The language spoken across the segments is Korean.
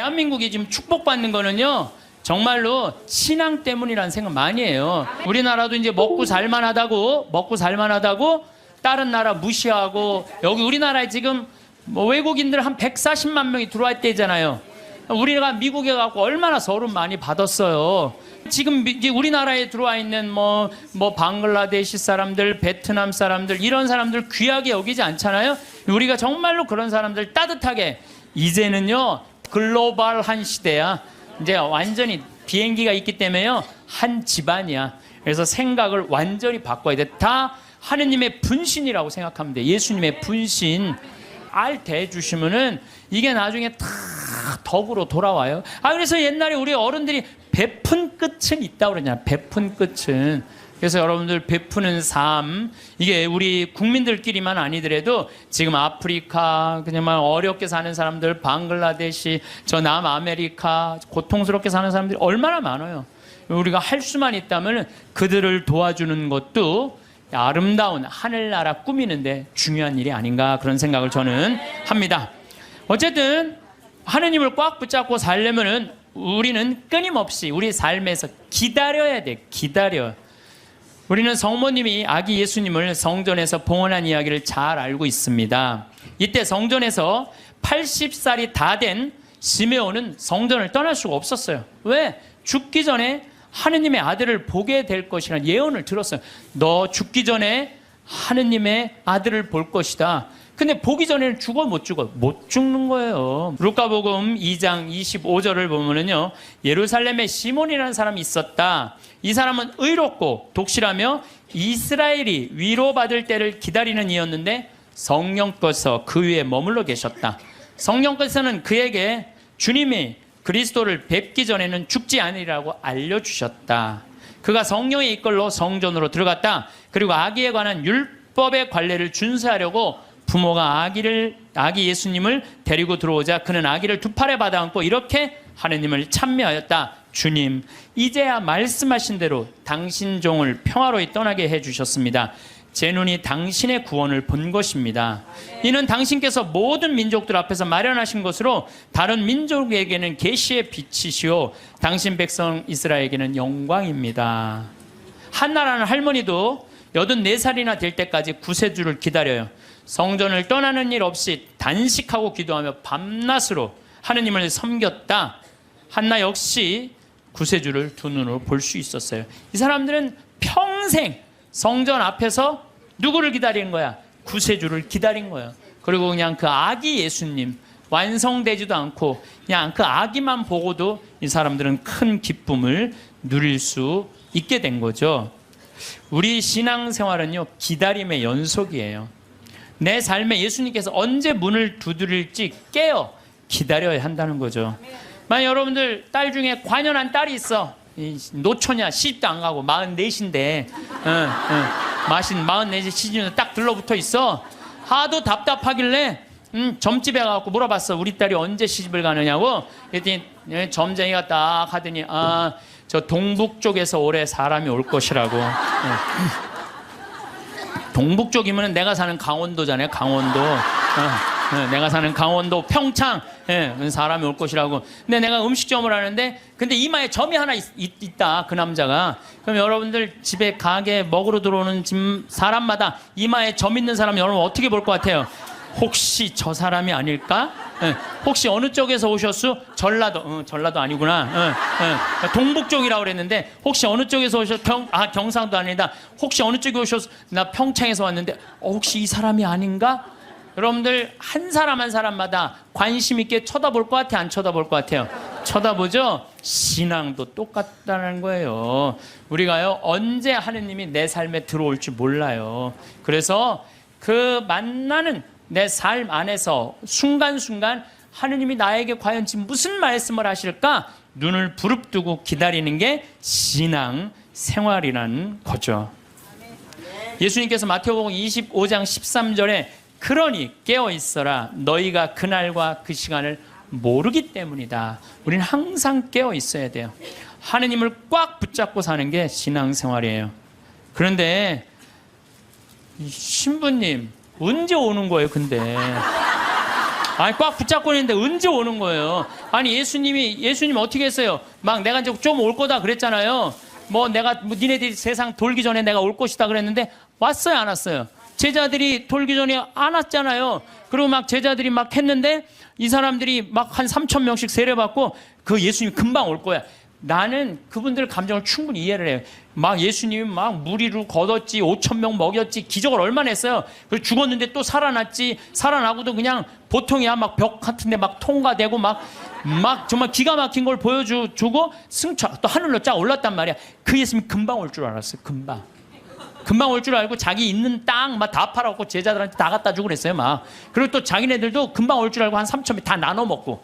대한민국이 지금 축복받는 거는요. 정말로 신앙 때문이라는 생각 많이 해요. 우리나라도 이제 먹고 살만하다고 먹고 살만하다고 다른 나라 무시하고 여기 우리나라에 지금 뭐 외국인들 한 140만 명이 들어와 있대잖아요. 우리가 미국에 가고 얼마나 서름 많이 받았어요. 지금 미- 이제 우리나라에 들어와 있는 뭐, 뭐 방글라데시 사람들, 베트남 사람들 이런 사람들 귀하게 여기지 않잖아요. 우리가 정말로 그런 사람들 따뜻하게 이제는요 글로벌한 시대야. 이제 완전히 비행기가 있기 때문에요 한 집안이야. 그래서 생각을 완전히 바꿔야 돼. 다 하느님의 분신이라고 생각하면 돼. 예수님의 분신. 알 대주시면은 이게 나중에 다 덕으로 돌아와요. 아 그래서 옛날에 우리 어른들이 베푼 끝은 있다고 그러냐. 베푼 끝은. 그래서 여러분들 베푸는 삶 이게 우리 국민들끼리만 아니더라도 지금 아프리카 그냥 막 어렵게 사는 사람들 방글라데시 저 남아메리카 고통스럽게 사는 사람들이 얼마나 많아요. 우리가 할 수만 있다면 그들을 도와주는 것도 아름다운 하늘나라 꾸미는데 중요한 일이 아닌가 그런 생각을 저는 합니다. 어쨌든 하느님을 꽉 붙잡고 살려면은 우리는 끊임없이 우리 삶에서 기다려야 돼. 기다려. 우리는 성모님이 아기 예수님을 성전에서 봉헌한 이야기를 잘 알고 있습니다. 이때 성전에서 80살이 다 된 시메온은 성전을 떠날 수가 없었어요. 왜? 죽기 전에 하느님의 아들을 보게 될 것이라는 예언을 들었어요. 너 죽기 전에 하느님의 아들을 볼 것이다. 근데 보기 전에는 죽어 못 죽어 못 죽는 거예요. 루카복음 2장 25절을 보면은요 예루살렘에 시몬이라는 사람이 있었다. 이 사람은 의롭고 독실하며 이스라엘이 위로받을 때를 기다리는 이였는데 성령께서 그 위에 머물러 계셨다. 성령께서는 그에게 주님이 그리스도를 뵙기 전에는 죽지 않으리라고 알려주셨다. 그가 성령의 이끌로 성전으로 들어갔다. 그리고 아기에 관한 율법의 관례를 준수하려고 부모가 아기를 아기 예수님을 데리고 들어오자 그는 아기를 두 팔에 받아 안고 이렇게 하느님을 참여하였다. 주님, 이제야 말씀하신 대로 당신 종을 평화로이 떠나게 해 주셨습니다. 제 눈이 당신의 구원을 본 것입니다. 이는 당신께서 모든 민족들 앞에서 마련하신 것으로 다른 민족에게는 계시의 빛이시오. 당신 백성 이스라엘에게는 영광입니다. 한나라는 할머니도 84살이나 될 때까지 구세주를 기다려요. 성전을 떠나는 일 없이 단식하고 기도하며 밤낮으로 하느님을 섬겼다. 한나 역시 구세주를 두 눈으로 볼 수 있었어요. 이 사람들은 평생 성전 앞에서 누구를 기다리는 거야? 구세주를 기다린 거야. 그리고 그냥 그 아기 예수님 완성되지도 않고 그냥 그 아기만 보고도 이 사람들은 큰 기쁨을 누릴 수 있게 된 거죠. 우리 신앙생활은요 기다림의 연속이에요. 내 삶에 예수님께서 언제 문을 두드릴지 깨어 기다려야 한다는 거죠. 만약 여러분들 딸 중에 관연한 딸이 있어. 이 노처냐 시집도 안 가고 마흔넷인데 어, 어, 마신 마흔넷에 시집에 딱 들러붙어 있어. 하도 답답하길래 음, 점집에 가고 물어봤어. 우리 딸이 언제 시집을 가느냐고. 그랬더니 예, 점쟁이가 딱 하더니 아 저 동북 쪽에서 올해 사람이 올 것이라고. 예. 동북 쪽이면 내가 사는 강원도잖아요. 강원도. 어, 어, 내가 사는 강원도 평창 예, 사람이 올 것이라고. 근데 내가 음식점을 하는데 근데 이마에 점이 하나 있, 다그 남자가. 그럼 여러분들 집에 가게 먹으러 들어오는 집 사람마다 이마에 점 있는 사람 여러분 어떻게 볼 것 같아요? 혹시 저 사람이 아닐까? 예, 혹시 어느 쪽에서 오셨어? 전라도, 어, 전라도 아니구나. 어, 어, 동북 쪽이라고 그랬는데 혹시 어느 쪽에서 오셨? 경, 아 경상도 아니다. 혹시 어느 쪽에 오셨어? 나 평창에서 왔는데 어, 혹시 이 사람이 아닌가? 여러분들 한 사람 한 사람마다 관심 있게 쳐다볼 것 같아 안 쳐다볼 것 같아요? 쳐다보죠. 신앙도 똑같다는 거예요. 우리가요 언제 하느님이 내 삶에 들어올지 몰라요. 그래서 그 만나는 내 삶 안에서 순간순간 하느님이 나에게 과연 지금 무슨 말씀을 하실까 눈을 부릅뜨고 기다리는 게 신앙 생활이라는 거죠. 예수님께서 마태복음 25장 13절에 그러니 깨어 있어라 너희가 그날과 그 시간을 모르기 때문이다. 우리는 항상 깨어 있어야 돼요. 하느님을 꽉 붙잡고 사는 게 신앙 생활이에요. 그런데 이 신부님 언제 오는 거예요? 근데 아니 꽉 붙잡고 있는데 언제 오는 거예요? 아니 예수님이 예수님 어떻게 했어요? 막 내가 이제 좀 올 거다 그랬잖아요. 뭐 내가 뭐 니네들이 세상 돌기 전에 내가 올 것이다 그랬는데 왔어요 안 왔어요? 제자들이 돌기 전에 안 왔잖아요. 그리고 막 제자들이 막 했는데 이 사람들이 막 한 3천 명씩 세례받고 그 예수님 금방 올 거야. 나는 그분들 감정을 충분히 이해를 해요. 막 예수님이 막 무리로 걷었지, 5천 명 먹였지, 기적을 얼마나 했어요. 그리고 죽었는데 또 살아났지, 살아나고도 그냥 보통이야. 막 벽 같은데 막 통과되고 막, 막 정말 기가 막힌 걸 보여주고 승천, 또 하늘로 쫙 올랐단 말이야. 그 예수님 금방 올 줄 알았어요. 금방. 금방 올 줄 알고 자기 있는 땅 막 다 팔아갖고 제자들한테 다 갖다 주고 그랬어요. 막. 그리고 또 자기네들도 금방 올 줄 알고 한 3천 명다 나눠 먹고.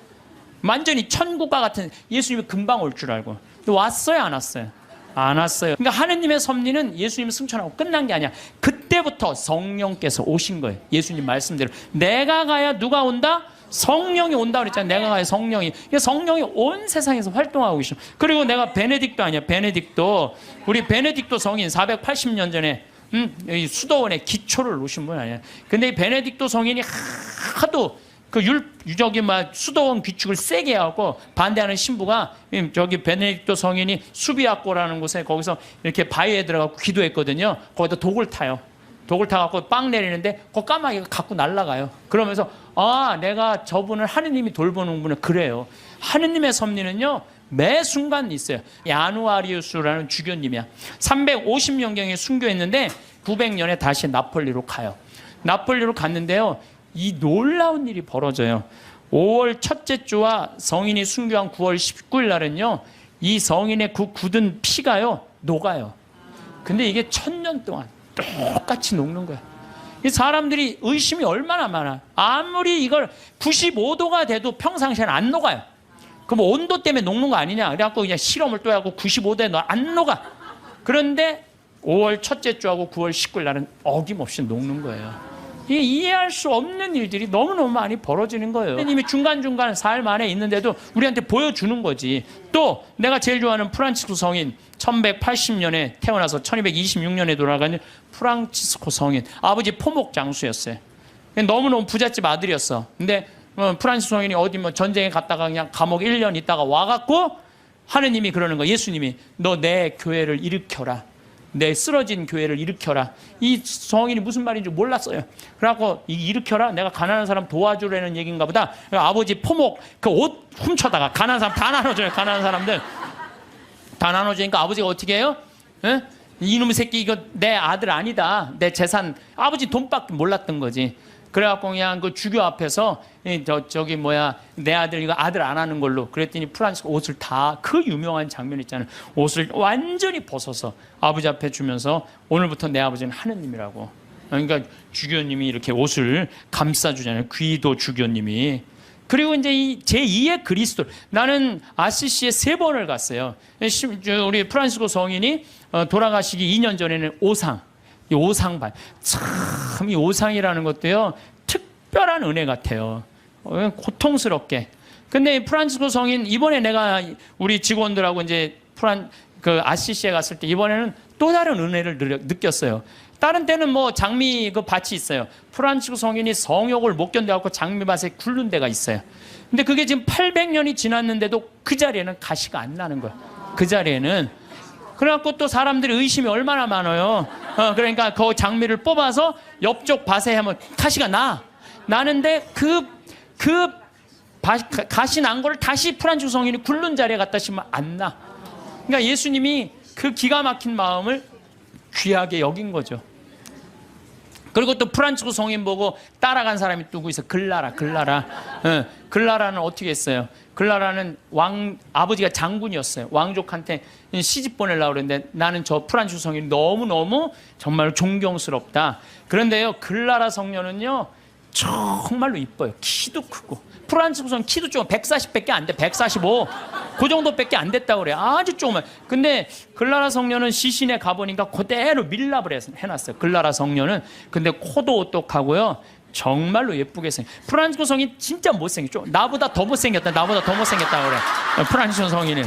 완전히 천국과 같은 예수님이 금방 올 줄 알고. 왔어요, 안 왔어요? 안 왔어요. 그러니까 하느님의 섭리는 예수님 승천하고 끝난 게 아니야. 그때부터 성령께서 오신 거예요. 예수님 말씀대로. 내가 가야 누가 온다? 성령이 온다 그랬잖아요. 내가 가야 성령이. 그러니까 성령이 온 세상에서 활동하고 계셔. 그리고 내가 베네딕도 아니야. 베네딕도. 우리 베네딕도 성인 480년 전에 음, 이 수도원에 기초를 놓으신 분 아니야. 근데 이 베네딕도 성인이 하도 그 율, 저기 막 수도원 규칙을 세게 해갖고 반대하는 신부가 음, 저기 베네딕토 성인이 수비학고라는 곳에 거기서 이렇게 바위에 들어가고 기도했거든요. 거기다 독을 타요. 독을 타갖고 빵 내리는데 그 까마귀가 갖고 날아가요. 그러면서 아 내가 저분을 하느님이 돌보는 분은 그래요. 하느님의 섭리는요 매 순간 있어요. 야누아리우스라는 주교님이야. 350년경에 순교했는데 900년에 다시 나폴리로 가요. 나폴리로 갔는데요. 이 놀라운 일이 벌어져요. 5월 첫째 주와 성인이 순교한 9월 19일 날은요. 이 성인의 그 굳은 피가요. 녹아요. 근데 이게 천년 동안 똑같이 녹는 거야. 이 사람들이 의심이 얼마나 많아. 아무리 이걸 95도가 돼도 평상시에는 안 녹아요. 그럼 온도 때문에 녹는 거 아니냐? 그래갖고 그냥 실험을 또 하고 95도에 넣어 안 녹아. 그런데 5월 첫째 주하고 9월 19일 날은 어김없이 녹는 거예요. 이게 이해할 수 없는 일들이 너무너무 많이 벌어지는 거예요. 하나님이 중간중간 삶 안에 있는데도 우리한테 보여주는 거지. 또 내가 제일 좋아하는 프란치스코 성인 1180년에 태어나서 1226년에 돌아가는 프란치스코 성인 아버지 포목 장수였어요. 너무너무 부잣집 아들이었어. 근데 어, 프란치스코 성인이 어디 뭐 전쟁에 갔다가 그냥 감옥 1년 있다가 와갖고 하느님이 그러는 거 예수님이 너 내 교회를 일으켜라. 내 쓰러진 교회를 일으켜라. 이 성인이 무슨 말인지 몰랐어요. 그래갖고 이 일으켜라. 내가 가난한 사람 도와주라는 얘기인가 보다. 아버지 포목 그 옷 훔쳐다가 가난한 사람 다 나눠줘요. 가난한 사람들 다 나눠주니까 아버지가 어떻게 해요? 에? 이놈의 새끼 이거 내 아들 아니다. 내 재산 아버지 돈밖에 몰랐던 거지. 그래갖고 그냥 그 주교 앞에서 이저 저기 뭐야 내 아들 이거 아들 안 하는 걸로 그랬더니 프란스 옷을 다 그 유명한 장면 있잖아요. 옷을 완전히 벗어서 아버지 앞에 주면서 오늘부터 내 아버지는 하느님이라고. 그러니까 주교님이 이렇게 옷을 감싸주잖아요. 귀도 주교님이. 그리고 이제 이 제2의 그리스도. 나는 아시시에 세 번을 갔어요. 우리 프란시스코 성인이 어, 돌아가시기 2년 전에는 오상 이 오상반 참 이 오상이라는 것도요 특별한 은혜 같아요. 어, 고통스럽게. 근데 이 프란치스코 성인 이번에 내가 우리 직원들하고 이제 프란 그 아시시에 갔을 때 이번에는 또 다른 은혜를 느- 느꼈어요. 다른 때는 뭐 장미 그 밭이 있어요. 프란치스코 성인이 성욕을 못 견뎌갖고 장미밭에 굴른 데가 있어요. 근데 그게 지금 800년이 지났는데도 그 자리에는 가시가 안 나는 거야. 그 자리에는 그래갖고 또 사람들이 의심이 얼마나 많아요. 어, 그러니까 그 장미를 뽑아서 옆쪽 밭에 하면 가시가 나. 나는데 그, 그 밭- 가- 가시 난 거를 다시 프란치스 성인이 굴른 자리에 갖다 심으면 안 나. 그러니까 예수님이 그 기가 막힌 마음을 귀하게 여긴 거죠. 그리고 또 프란치스코 성인 보고 따라간 사람이 누구 있어? 글라라, 글라라. 예, 글라라는 어떻게 했어요? 글라라는 왕 아버지가 장군이었어요. 왕족한테 시집 보내려고 그랬는데 나는 저 프란치스코 성인이 너무 너무 정말 존경스럽다. 그런데요, 글라라 성녀는요 정말로 이뻐요. 키도 크고 프란치스코 성인 키도 좀 140밖에 안 돼. 145. 그 정도밖에 안 됐다고 그래. 아주 조그만. 근데 글라라 성녀는 시신에 가보니까 그대로 밀랍을 해놨어요. 글라라 성녀는. 근데 코도 오똑하고요. 정말로 예쁘게 생. 프란치스코 성인 진짜 못생겼죠. 나보다 더 못생겼다. 나보다 더 못생겼다 그래. 프란치스코 성인은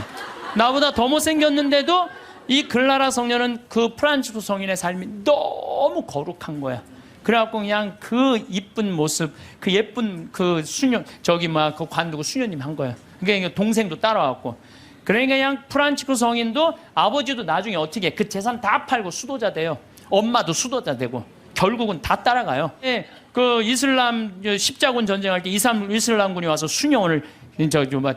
나보다 더 못생겼는데도 이 글라라 성녀는 그 프란치스코 성인의 삶이 너무 거룩한 거야. 그래갖고 그냥 그 이쁜 모습, 그 예쁜 그 수녀 저기 막그 관두고 수녀님 한 거예요. 그러니까 동생도 따라왔고. 그러니까 그냥 프란치코 성인도 아버지도 나중에 어떻게 그 재산 다 팔고 수도자 돼요. 엄마도 수도자 되고 결국은 다 따라가요. 예, 그 이슬람 십자군 전쟁할 때 이슬람 이슬람군이 와서 수녀원을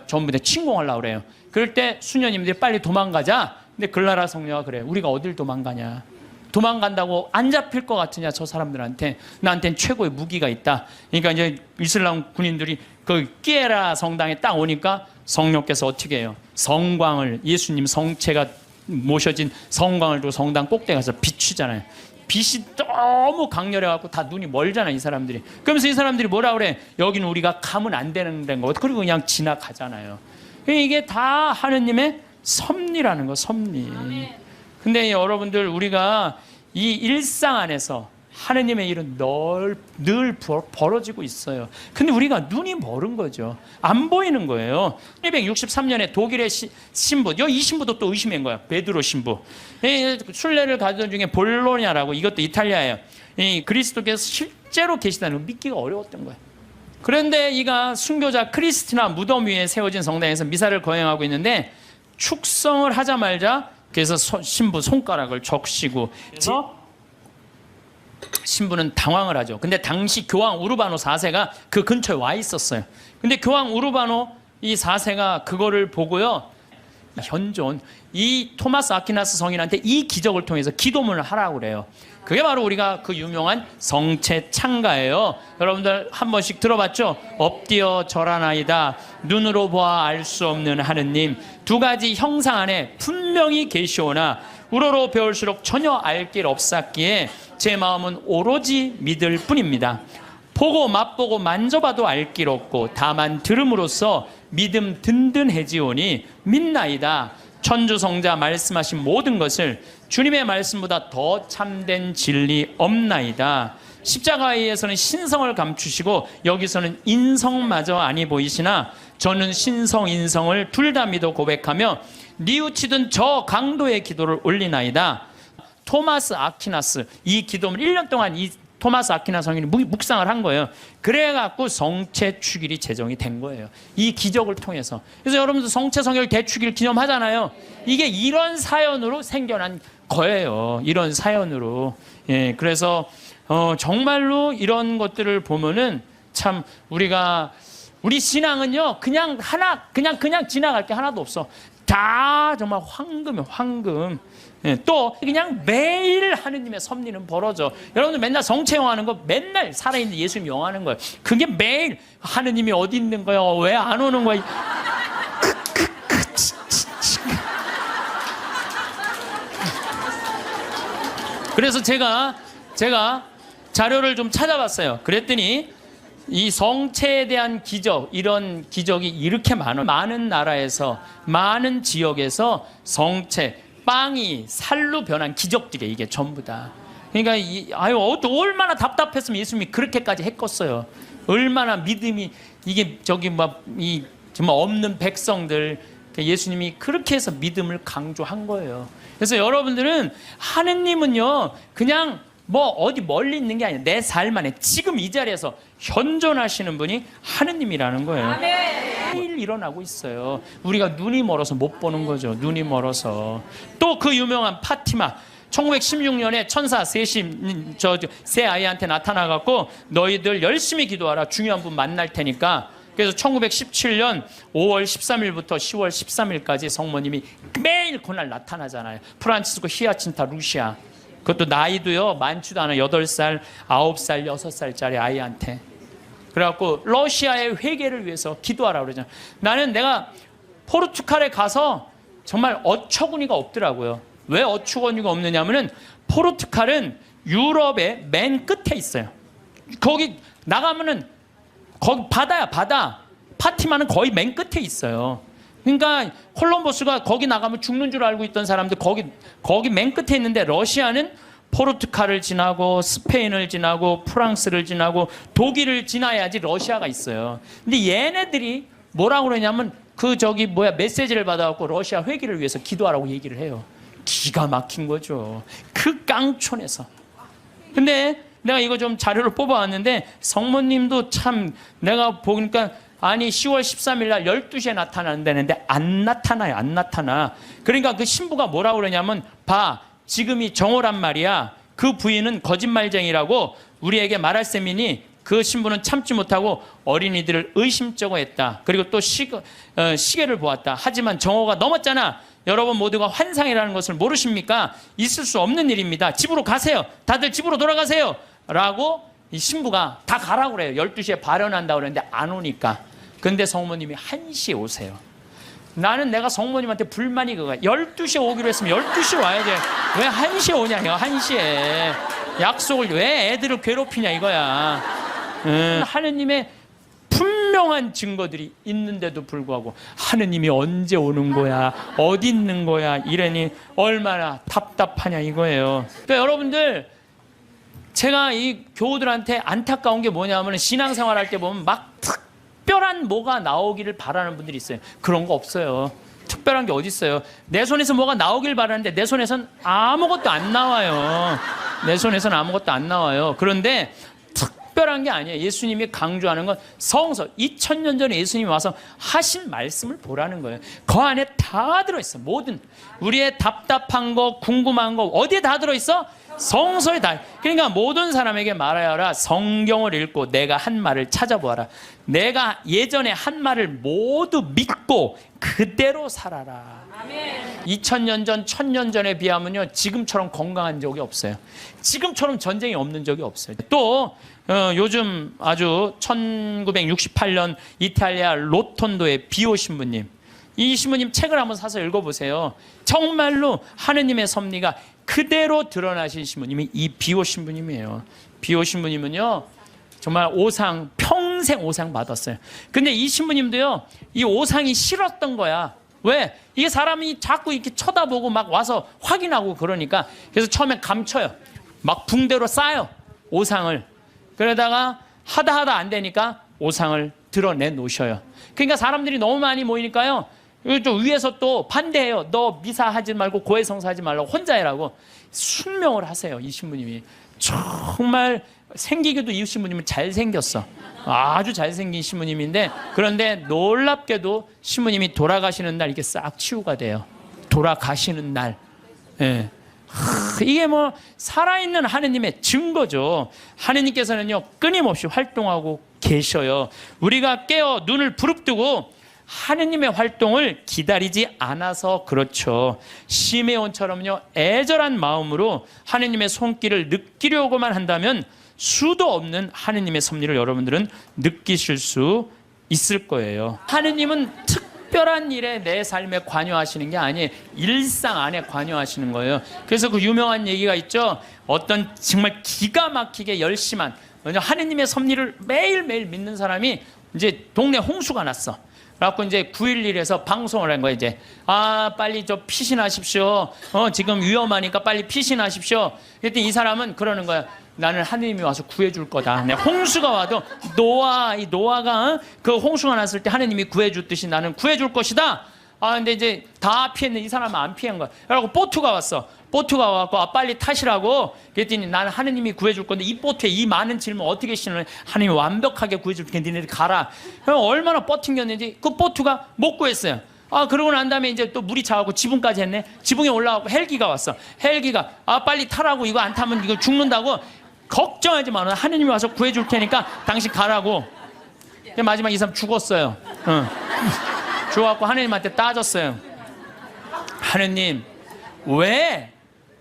전부 다 침공하려고 그래요. 그럴 때 수녀님들이 빨리 도망가자. 근데 글라라 성녀가 그래요. 우리가 어딜 도망가냐? 도망간다고 안 잡힐 것 같으냐 저 사람들한테 나한테는 최고의 무기가 있다. 그러니까 이제 이슬람 군인들이 그 끼에라 성당에 딱 오니까 성령께서 어떻게 해요? 성광을 예수님 성체가 모셔진 성광을 두고 성당 꼭대기 가서 비추잖아요. 빛이 너무 강렬해 갖고 다 눈이 멀잖아 이 사람들이. 그러면서 이 사람들이 뭐라 그래? 여기는 우리가 가면 안 되는 데인 거. 그리고 그냥 지나가잖아요. 그러니까 이게 다 하느님의 섭리라는 거, 섭리. 근데 여러분들 우리가 이 일상 안에서 하느님의 일은 늘, 늘 벌- 벌어지고 있어요. 근데 우리가 눈이 멀은 거죠. 안 보이는 거예요. 1263년에 독일의 시- 신부, 이 신부도 또 의심한 거야. 베드로 신부. 이 순례를 가던 중에 볼로냐라고 이것도 이탈리아예요. 이 그리스도께서 실제로 계시다는 걸 믿기가 어려웠던 거예요. 그런데 이가 순교자 크리스티나 무덤 위에 세워진 성당에서 미사를 거행하고 있는데 축성을 하자말자 그래서 소- 신부 손가락을 적시고 그래서 신부는 당황을 하죠. 근데 당시 교황 우르바노 4세가 그 근처에 와 있었어요. 근데 교황 우르바노 이 4세가 그거를 보고요. 현존 이 토마스 아퀴나스 성인한테 이 기적을 통해서 기도문을 하라고 그래요. 그게 바로 우리가 그 유명한 성체 창가예요. 여러분들 한 번씩 들어봤죠? 엎드려 절하나이다. 눈으로 보아 알 수 없는 하느님. 두 가지 형상 안에 분명히 계시오나 우러러 배울수록 전혀 알 길 없었기에 제 마음은 오로지 믿을 뿐입니다. 보고 맛보고 만져봐도 알 길 없고 다만 들음으로써 믿음 든든해지오니 믿나이다. 천주성자 말씀하신 모든 것을 주님의 말씀보다 더 참된 진리 없나이다. 십자가에서는 신성을 감추시고 여기서는 인성마저 아니 보이시나 저는 신성 인성을 둘 다 믿어 고백하며 뉘우치던 저 강도의 기도를 올리나이다. 토마스 아퀴나스 이 기도문 1년 동안 이 토마스 아퀴나 성인이 묵- 묵상을 한 거예요. 그래갖고 성체 축일이 제정이 된 거예요. 이 기적을 통해서. 그래서 여러분들 성체 성결 대축일 기념하잖아요. 이게 이런 사연으로 생겨난 거예요. 이런 사연으로. 예, 그래서 어, 정말로 이런 것들을 보면은 참 우리가 우리 신앙은요 그냥 하나 그냥 그냥 지나갈 게 하나도 없어. 다 정말 황금이에요, 황금. 예, 또 그냥 매일 하느님의 섭리는 벌어져. 여러분들 맨날 성체 영화하는 거 맨날 살아있는 예수님 영화하는 거예요. 그게 매일 하느님이 어디 있는 거예요? 왜안 오는 치. 그래서 제가 제가 자료를 좀 찾아봤어요. 그랬더니 이 성체에 대한 기적 이런 기적이 이렇게 많은 많은 나라에서 많은 지역에서 성체 빵이 살로 변한 기적들이 이게 전부 다. 그러니까 이, 아유 얼마나 답답했으면 예수님이 그렇게까지 했겠어요. 얼마나 믿음이 이게 저기 막 이 정말 없는 백성들 그 예수님이 그렇게 해서 믿음을 강조한 거예요. 그래서 여러분들은 하느님은요 그냥 뭐 어디 멀리 있는 게 아니라 내삶 안에 지금 이 자리에서 현존하시는 분이 하느님이라는 거예요. 매일 일어나고 있어요. 우리가 눈이 멀어서 못 보는 거죠. 눈이 멀어서. 또 그 유명한 파티마. 1916년에 천사 셋이 저새 아이한테 나타나 갖고 너희들 열심히 기도하라. 중요한 분 만날 테니까. 그래서 1917년 5월 13일부터 10월 13일까지 성모님이 매일 그날 나타나잖아요. 프란치스코 히아친타 루시아. 그것도 나이도요 많지도 않아 8살, 9살, 6살짜리 아이한테. 그래갖고 러시아의 회개를 위해서 기도하라 그러잖아 나는 내가 포르투갈에 가서 정말 어처구니가 없더라고요. 왜 어처구니가 없느냐면은 포르투갈은 유럽의 맨 끝에 있어요. 거기 나가면은 거기 바다야 바다. 파티마는 거의 맨 끝에 있어요 그러니까 콜럼버스가 거기 나가면 죽는 줄 알고 있던 사람들 거기 거기 맨 끝에 있는데 러시아는 포르투갈을 지나고 스페인을 지나고 프랑스를 지나고 독일을 지나야지 러시아가 있어요. 근데 얘네들이 뭐라고 그러냐면 그 저기 뭐야 메시지를 받아갖고 러시아 회기를 위해서 기도하라고 얘기를 해요. 기가 막힌 거죠. 그 깡촌에서. 근데 내가 이거 좀 자료를 뽑아왔는데 성모님도 참 내가 보니까 아니 10월 13일 날 12시에 나타난다는데 안 나타나요. 안 나타나. 그러니까 그 신부가 뭐라 그러냐면 봐. 지금이 정오란 말이야. 그 부인은 거짓말쟁이라고 우리에게 말할 셈이니 그 신부는 참지 못하고 어린이들을 의심쩍어 했다. 그리고 또 시, 어, 시계를 보았다. 하지만 정오가 넘었잖아. 여러분 모두가 환상이라는 것을 모르십니까? 있을 수 없는 일입니다. 집으로 가세요. 다들 집으로 돌아가세요. 라고 이 신부가 다 가라고 그래요. 12시에 발언한다고 그랬는데 안 오니까. 근데 성모님이 1시에 오세요. 나는 내가 성모님한테 불만이 그거야. 12시에 오기로 했으면 12시에 와야지. 왜 1시에 오냐요, 1시에. 약속을 왜 애들을 괴롭히냐 이거야. 음, 하느님의 분명한 증거들이 있는데도 불구하고 하느님이 언제 오는 거야? 어디 있는 거야? 이러니 얼마나 답답하냐 이거예요. 그러니까 여러분들 제가 이 교우들한테 안타까운 게 뭐냐면 신앙생활 할 때 보면 막 특별한 뭐가 나오기를 바라는 분들이 있어요. 그런 거 없어요. 특별한 게 어디 있어요? 내 손에서 뭐가 나오길 바라는데 내 손에선 아무것도 안 나와요. 내 손에선 아무것도 안 나와요. 그런데 특별한 게 아니에요. 예수님이 강조하는 건 성서. 2000년 전에 예수님이 와서 하신 말씀을 보라는 거예요. 그 안에 다 들어 있어. 모든 우리의 답답한 거, 궁금한 거 어디에 다 들어 있어? 성서에 다. 그러니까 모든 사람에게 말하여라. 성경을 읽고 내가 한 말을 찾아보아라. 내가 예전에 한 말을 모두 믿고 그대로 살아라. 2000년 전, 1000년 전에 비하면요. 지금처럼 건강한 적이 없어요. 지금처럼 전쟁이 없는 적이 없어요. 또 어, 요즘 아주 1968년 이탈리아 로톤도의 비오 신부님. 이 신부님 책을 한번 사서 읽어보세요. 정말로 하느님의 섭리가 그대로 드러나신 신부님이 이 비오 신부님이에요. 비오 신부님은요. 정말 오상 평생 오상 받았어요. 근데 이 신부님도요. 이 오상이 싫었던 거야. 왜? 이게 사람이 자꾸 이렇게 쳐다보고 막 와서 확인하고 그러니까 그래서 처음에 감춰요. 막 붕대로 싸요. 오상을. 그러다가 하다 하다 안 되니까 오상을 드러내 놓으셔요. 그러니까 사람들이 너무 많이 모이니까요. 또 위에서 또 반대해요. 너 미사하지 말고 고해성사하지 말라고 혼자 해라고 순명을 하세요. 이 신부님이 정말 생기기도 이 신부님은 잘 생겼어. 아주 잘생긴 신부님인데 그런데 놀랍게도 신부님이 돌아가시는 날 이게 싹 치유가 돼요. 돌아가시는 날. 예. 하, 이게 뭐 살아있는 하느님의 증거죠. 하느님께서는요 끊임없이 활동하고 계셔요. 우리가 깨어 눈을 부릅뜨고 하느님의 활동을 기다리지 않아서 그렇죠. 시메온처럼요 애절한 마음으로 하느님의 손길을 느끼려고만 한다면 수도 없는 하느님의 섭리를 여러분들은 느끼실 수 있을 거예요. 하느님은 특별한 일에 내 삶에 관여하시는 게 아니에요. 일상 안에 관여하시는 거예요. 그래서 그 유명한 얘기가 있죠. 어떤 정말 기가 막히게 열심한 하느님의 섭리를 매일매일 믿는 사람이 이제 동네 홍수가 났어. 그래갖고 이제 911에서 방송을 한 거야 이제. 아 빨리 저 피신하십시오. 어 지금 위험하니까 빨리 피신하십시오. 그랬더니 이 사람은 그러는 거야. 나는 하느님이 와서 구해줄 거다. 내 홍수가 와도 노아 이 노아가 어? 그 홍수가 났을 때 하느님이 구해줬듯이 나는 구해줄 것이다 아 근데 이제 다 피했는데 이 사람은 안 피한 거야. 그래갖고 보트가 왔어. 보트가 와갖고 아, 빨리 타시라고. 그랬더니 나는 하느님이 구해줄 건데 이 보트에 이 많은 질문 어떻게 신을 하느님이 완벽하게 구해줄 테니까 니네들 가라. 그럼 얼마나 버팅겼는지 그 보트가 못 구했어요. 아 그러고 난 다음에 이제 또 물이 차고 지붕까지 했네. 지붕에 올라가고 헬기가 왔어. 헬기가 아 빨리 타라고. 이거 안 타면 이거 죽는다고. 걱정하지 마. 하느님이 와서 구해줄 테니까 당신 가라고. 마지막 이 사람 죽었어요. 응. 죽어갖고 하느님한테 따졌어요 하느님 왜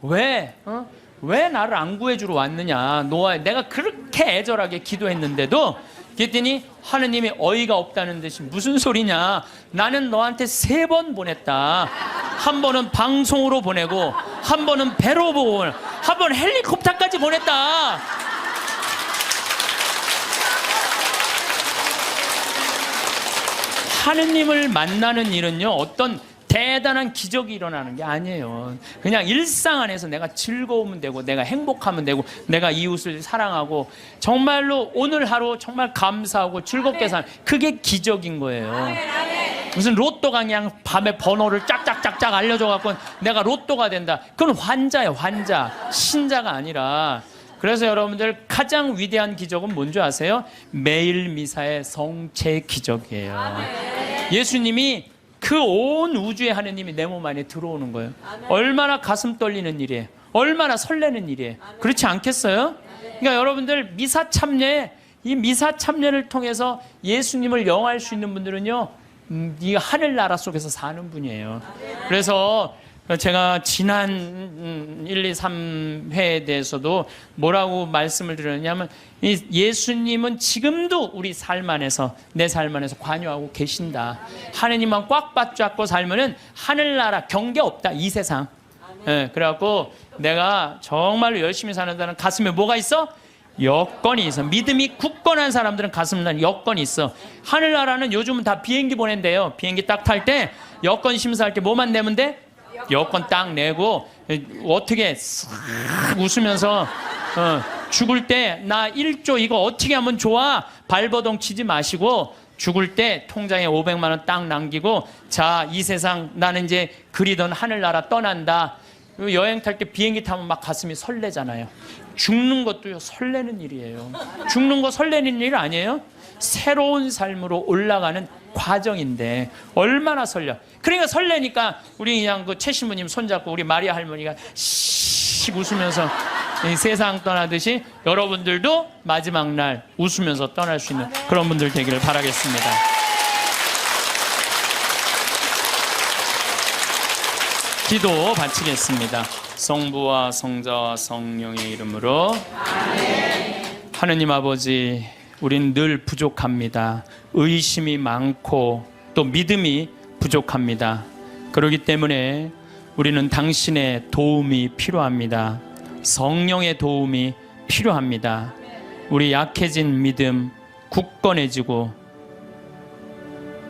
왜? 어? 왜 나를 안 구해주러 왔느냐? 노아, 내가 그렇게 애절하게 기도했는데도 그랬더니 하느님이 어이가 없다는 듯이 무슨 소리냐? 나는 너한테 세 번 보냈다. 한 번은 방송으로 보내고, 한 번은 배로 보고, 한 번 헬리콥터까지 보냈다. 하느님을 만나는 일은요, 어떤 대단한 기적이 일어나는 게 아니에요. 그냥 일상 안에서 내가 즐거우면 되고, 내가 행복하면 되고, 내가 이웃을 사랑하고, 정말로 오늘 하루 정말 감사하고 즐겁게 사는 그게 기적인 거예요. 무슨 로또가 그냥 밤에 번호를 짝짝짝짝 알려줘 갖고 내가 로또가 된다. 그건 환자예요, 환자. 신자가 아니라 그래서 여러분들 가장 위대한 기적은 뭔지 아세요? 매일 미사의 성체 기적이에요. 예수님이 그 온 우주의 하느님이 내 몸 안에 들어오는 거예요. 얼마나 가슴 떨리는 일이에요. 얼마나 설레는 일이에요. 그렇지 않겠어요? 그러니까 여러분들 미사 참례 이 미사 참례를 통해서 예수님을 영화할 수 있는 분들은요. 음, 이 하늘 나라 속에서 사는 분이에요. 그래서 제가 지난 음, 1, 2, 3회에 대해서도 뭐라고 말씀을 드렸냐면 이 예수님은 지금도 우리 삶 안에서 내 삶 안에서 관여하고 계신다. 하느님만 꽉 받잡고 살면은 하늘나라 경계 없다 이 세상. 예, 그래갖고 내가 정말로 열심히 사는다는 가슴에 뭐가 있어? 여건이 있어. 믿음이 굳건한 사람들은 가슴 난 여건이 있어. 하늘나라는 요즘은 다 비행기 보낸대요. 비행기 딱 탈 때 여건 심사할 때 뭐만 내면 돼? 여건 딱 내고 어떻게 싹 웃으면서 어, 죽을 때 나 1조 이거 어떻게 하면 좋아? 발버둥 치지 마시고 죽을 때 통장에 500만 원 딱 남기고 자 이 세상 나는 이제 그리던 하늘나라 떠난다. 여행 탈 때 비행기 타면 막 가슴이 설레잖아요. 죽는 것도요 설레는 일이에요. 죽는 거 설레는 일 아니에요? 새로운 삶으로 올라가는 과정인데 얼마나 설레. 그러니까 설레니까 우리 그냥 그 최 신부님 손잡고 우리 마리아 할머니가 씩 웃으면서 이 세상 떠나듯이 여러분들도 마지막 날 웃으면서 떠날 수 있는 그런 분들 되기를 바라겠습니다. 기도 바치겠습니다. 성부와 성자와 성령의 이름으로 하느님 아버지 우린 늘 부족합니다. 의심이 많고 또 믿음이 부족합니다. 그렇기 때문에 우리는 당신의 도움이 필요합니다. 성령의 도움이 필요합니다. 우리 약해진 믿음 굳건해지고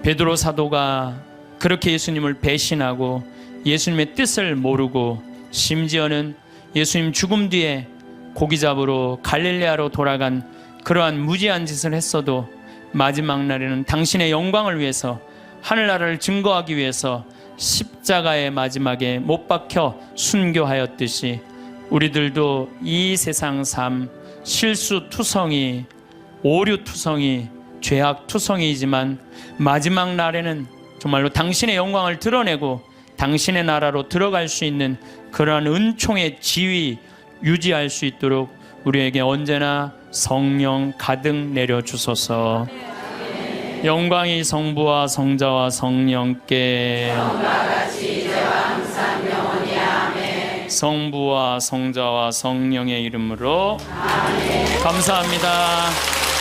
베드로 사도가 그렇게 예수님을 배신하고 예수님의 뜻을 모르고 심지어는 예수님 죽음 뒤에 고기 잡으러 갈릴레아로 돌아간 그러한 무지한 짓을 했어도 마지막 날에는 당신의 영광을 위해서 하늘나라를 증거하기 위해서 십자가의 마지막에 못 박혀 순교하였듯이 우리들도 이 세상 삶 실수 투성이 오류 투성이 죄악 투성이지만 마지막 날에는 정말로 당신의 영광을 드러내고 당신의 나라로 들어갈 수 있는 그러한 은총의 지위 유지할 수 있도록 우리에게 언제나 성령 가득 내려 주소서. 영광이 성부와 성자와 성령께 성부와 성자와 성령의 이름으로 감사합니다.